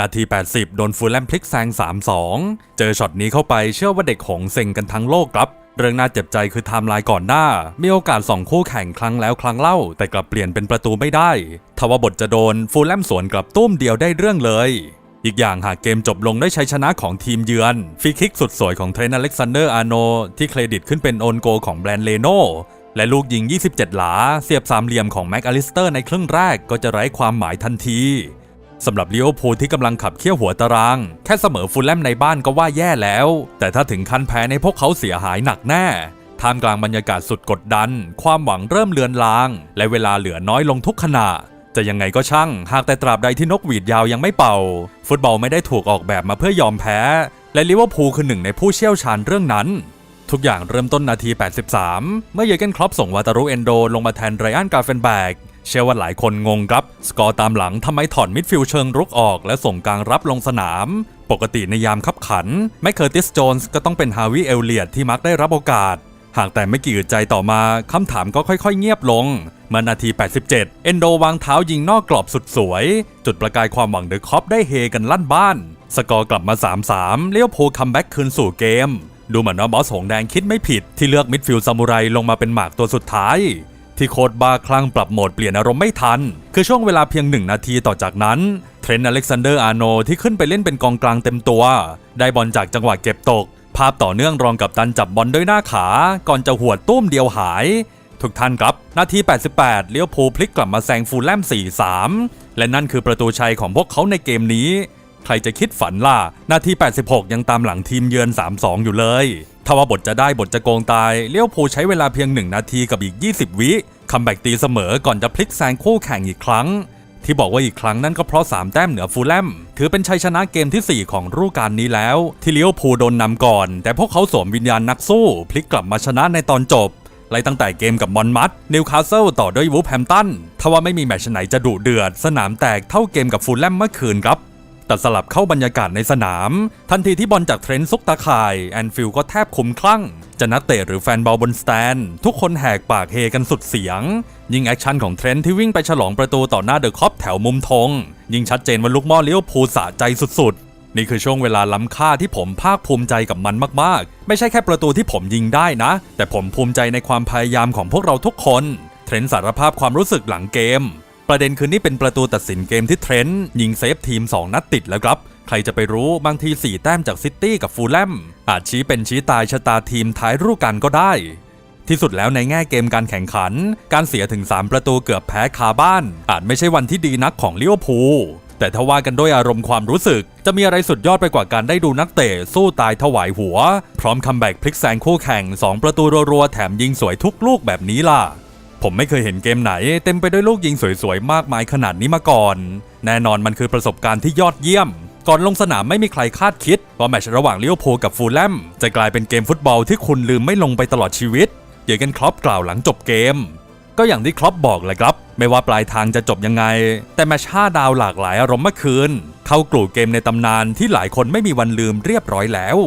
นาที 80 โดนฟูลแลมพลิกแซง 3-2 เจอช็อตนี้เข้าไปเชื่อว่าเด็กหงเซ็งกันทั้งโลกครับ เรื่องน่าเจ็บใจคือไทม์ไลน์ก่อนหน้า มีโอกาสสองคู่แข่งครั้งแล้วครั้งเล่า แต่กลับเปลี่ยนเป็นประตูไม่ได้ ทว่าบทจะโดนฟูลแลมสวนกลับตุ้มเดียวได้เรื่องเลย อีกอย่างหากเกมจบลงด้วยชัยชนะของทีมเยือนฟรีคิกสุดสวยของเทรนอเล็กซานเดอร์อาร์โนที่เครดิตขึ้นเป็นโอนโกของแบรนด์เลโนและลูกยิง 27 หลา เสียบสามเหลี่ยมของแม็กอลิสเตอร์ในครึ่งแรกก็จะไร้ความหมายทันที สำหรับลิเวอพูลที่กำลังขับเคี่ยวหัวตาราง แค่เสมอฟูลแลมในบ้านก็ว่าแย่แล้ว แต่ถ้าถึงขั้นแพ้ในพวกเขาเสียหายหนักแน่ท่ามกลางบรรยากาศสุดกดดัน ความหวังเริ่มเลือนลาง และเวลาเหลือน้อยลงทุกขณะจะยังไงก็ช่าง หากแต่ตราบใดที่นกหวีดยาวยังไม่เป่า ฟุตบอลไม่ได้ถูกออกแบบมาเพื่อยอมแพ้ และลิเวอร์พูลคือหนึ่งในผู้เชี่ยวชาญเรื่องนั้น ทุกอย่างเริ่มต้นนาที 83 เมื่อเยเกนครอปส่งวาตารุเอนโดลงมาแทนไรอันกาเฟนแบก เชื่อว่าหลายคนงงครับ สกอร์ตามหลังทำไมถอดมิดฟิลด์เชิงรุกออก และส่งกลางรับลงสนาม ปกติในยามคับขันแมคเคอร์ติสโจนส์ก็ต้องเป็นฮาวิเอลเลียดที่มักได้รับโอกาส หากแต่ไม่กี่อึดใจต่อมาคำถามก็ค่อยๆ เงียบลง เมื่อนาที 87 เอนโดวางเท้ายิงนอกกรอบสุดสวย จุดประกายความหวังเดอะคอปได้เฮกันลั่นบ้าน สกอร์กลับมา 3-3 เลี้ยวโพคัมแบ็กคืนสู่เกมดูเหมือนว่าบอสหงแดงคิดไม่ผิดที่เลือกมิดฟิลด์ซามูไรลงมาเป็นหมากตัวสุดท้าย ที่โคดบาคลั่งปรับโหมดเปลี่ยนอารมณ์ไม่ทัน คือช่วงเวลาเพียงหนึ่งนาทีต่อจากนั้น เทรนต์อเล็กซานเดอร์อาร์โนที่ขึ้นไปเล่นเป็นกองกลางเต็มตัว ได้บอลจากจังหวะเก็บตก ภาพต่อเนื่องรองกับตันจับบอลด้วยหน้าขา ก่อนจะหวดตุ้มเดียวหายทุกท่านครับนาที 88 เลี้ยวภูพลิกกลับมาแซงฟูลแลม 4-3 และนั่นคือประตูชัยของพวกเขาในเกมนี้ ใครจะคิดฝันล่ะ นาที 86 ยังตามหลังทีมเยือน 3-2 อยู่เลย ถ้าว่าบทจะได้บทจะโกงตายเลี้ยวภูใช้เวลาเพียง 1 นาทีกับอีก 20 วิคัมแบ็กตีเสมอก่อนจะพลิกแซงคู่แข่งอีกครั้ง ที่บอกว่าอีกครั้งนั่นก็เพราะ 3 แต้มเหนือฟูลแลม ถือเป็นชัยชนะเกมทีสี่4 ของฤดูกาลนี้แล้ว ที่เลี้ยวภูโดนนำก่อน แต่พวกเขาสวมวิญญาณนักสู้พลิกกลับมาชนะในตอนจบไล่ตั้งแต่เกมกับบอนมัดนิวคาสเซิลต่อด้วยวูฟแฮมตันทว่าไม่มีแมตช์ไหนจะดุเดือด สนามแตกเท่าเกมกับฟูลแลมเมื่อคืนครับ แต่สลับเข้าบรรยากาศในสนาม ทันทีที่บอลจากเทรนต์ซุกตาข่ายแอนฟิลก็แทบคุมคลั่ง จะนักเตะหรือแฟนบอลบนสแตน ทุกคนแหกปากเฮกันสุดเสียง ยิงแอคชั่นของเทรนต์ที่วิ่งไปฉลองประตูต่อหน้าเดอะคอปแถวมุมธงยิงชัดเจนว่าลูกม่อเลี้ยวภูสะใจสุดๆ นี่คือช่วงเวลาล้ำค่าที่ผมภาคภูมิใจกับมันมากๆ ไม่ใช่แค่ประตูที่ผมยิงได้นะ แต่ผมภูมิใจในความพยายามของพวกเราทุกคน เทรนต์สารภาพความรู้สึกหลังเกม ประเด็นคือนี่เป็นประตูตัดสินเกมที่เทรนต์ยิงเซฟทีม 2 นัดติดแล้วครับ ใครจะไปรู้บางที 4 แต้มจากซิตี้กับฟูลแลมอาจชี้เป็นชี้ตายชะตาทีมท้ายฤดูกาลก็ได้ ที่สุดแล้วในแง่เกมการแข่งขัน การเสียถึง 3 ประตูเกือบแพ้คาบ้าน อาจไม่ใช่วันที่ดีนักของลิเวอร์พูลแต่ถ้าว่ากันด้วยอารมณ์ความรู้สึก จะมีอะไรสุดยอดไปกว่าการได้ดูนักเตะสู้ตายถวายหัว พร้อมคัมแบ็กพลิกแซงคู่แข่ง 2 ประตูรัวๆแถมยิงสวยทุกลูกแบบนี้ล่ะ ผมไม่เคยเห็นเกมไหน เต็มไปด้วยลูกยิงสวยๆ มากมายขนาดนี้มาก่อน แน่นอนมันคือประสบการณ์ที่ยอดเยี่ยม ก่อนลงสนามไม่มีใครคาดคิด ว่าแมตช์ระหว่างเลิเวอร์พูลกับฟูลแลมจะกลายเป็นเกมฟุตบอลที่คุณลืมไม่ลงไปตลอดชีวิต เยอร์เกนครอปกล่าวหลังจบเกม ก็อย่างที่ครอปบอกเลยครับ ไม่ว่าปลายทางจะจบยังไง แต่แมตช์5ดาวหลากหลายอารมณ์เมื่อคืน เข้ากลู่มเกมในตำนานที่หลายคนไม่มีวันลืมเรียบร้อยแล้ว